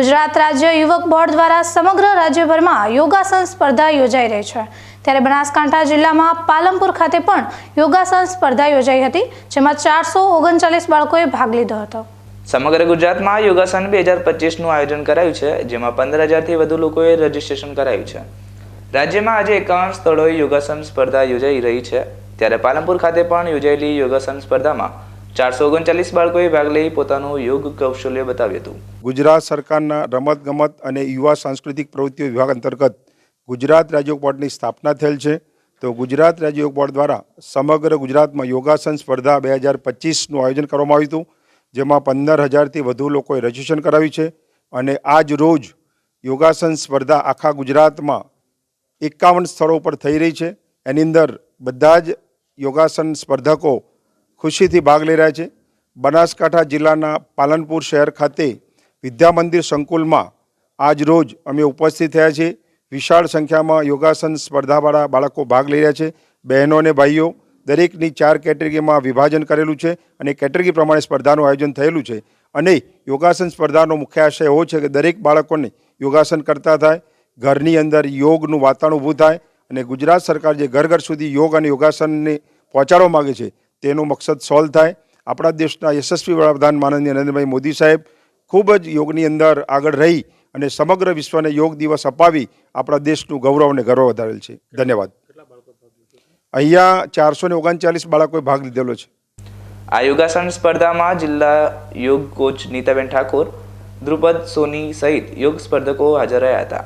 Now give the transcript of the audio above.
ગુજરાત રાજ્ય યુવક બોર્ડ દ્વારા સમગ્ર રાજ્યભરમાં યોગાસન સ્પર્ધા યોજાઈ રહી છે. ત્યારે બનાસકાંઠા જિલ્લામાં પાલમપુર ખાતે પણ યોગાસન સ્પર્ધા યોજાઈ હતી, જેમાં ચારસો ઓગણચાલીસ બાળકોએ ભાગ લીધો હતો. સમગ્ર ગુજરાતમાં યોગાસન બે હજાર પચીસનું આયોજન કરાયું છે, જેમાં પંદર હજારથી વધુ લોકોએ રજીસ્ટ્રેશન કરાયું છે. રાજ્યમાં આજે એકાવન સ્થળોએ યોગાસન સ્પર્ધા યોજાઈ રહી છે. ત્યારે પાલનપુર ખાતે પણ યોજાયેલી યોગાસન સ્પર્ધામાં ચારસો ઓગણચાલીસ બાળકોએ ભાગ લઈ પોતાનું યોગ કૌશલ્ય બતાવ્યું હતું. ગુજરાત સરકારના રમતગમત અને યુવા સાંસ્કૃતિક પ્રવૃત્તિઓ વિભાગ અંતર્ગત ગુજરાત રાજ્ય બોર્ડની સ્થાપના થયેલ છે. તો ગુજરાત રાજ્ય યોગ બોર્ડ દ્વારા સમગ્ર ગુજરાતમાં યોગાસન સ્પર્ધા બે હજાર પચીસનું આયોજન કરવામાં આવ્યું હતું, જેમાં પંદર હજારથી વધુ લોકોએ રજીસ્ટ્રેશન કરાવ્યું છે અને આજ રોજ યોગાસન સ્પર્ધા આખા ગુજરાતમાં એકાવન સ્થળો પર થઈ રહી છે. એની અંદર બધા જ યોગાસન સ્પર્ધકો ખુશીથી ભાગ લઈ રહ્યા છે. બનાસકાંઠા જિલ્લાના પાલનપુર શહેર ખાતે વિદ્યા મંદિર સંકુલમાં આજ રોજ અમે ઉપસ્થિત થયા છીએ. વિશાળ સંખ્યામાં યોગાસન સ્પર્ધાવાળા બાળકો ભાગ લઈ રહ્યા છે. બહેનો અને ભાઈઓ દરેકની ચાર કેટેગરીમાં વિભાજન કરેલું છે અને કેટેગરી પ્રમાણે સ્પર્ધાનું આયોજન થયેલું છે. અને યોગાસન સ્પર્ધાનો મુખ્ય આશય એવો છે કે દરેક બાળકોને યોગાસન કરતા થાય, ઘરની અંદર યોગનું વાતાવરણ ઊભું થાય અને ગુજરાત સરકાર જે ઘર ઘર સુધી યોગ અને યોગાસનને પહોંચાડવા માગે છે તેનો મકસદ સોલ્વ થાય. આપણા દેશના યશસ્વી વડાપ્રધાન માનનીય નરેન્દ્રભાઈ મોદી સાહેબ ખૂબ જ યોગની અંદર આગળ રહી અને સમગ્ર વિશ્વને યોગ દિવસ અપાવી આપણા દેશનું ગૌરવ અને ગર્વ વધારેલ છે. ધન્યવાદ. અહીંયા ચારસો ને ઓગણચાલીસ બાળકોએ ભાગ લીધેલો છે. આ યોગાસન સ્પર્ધામાં જિલ્લા યોગ કોચ નીતાબેન ઠાકોર, ધ્રુપદ સોની સહિત યોગ સ્પર્ધકો હાજર રહ્યા હતા.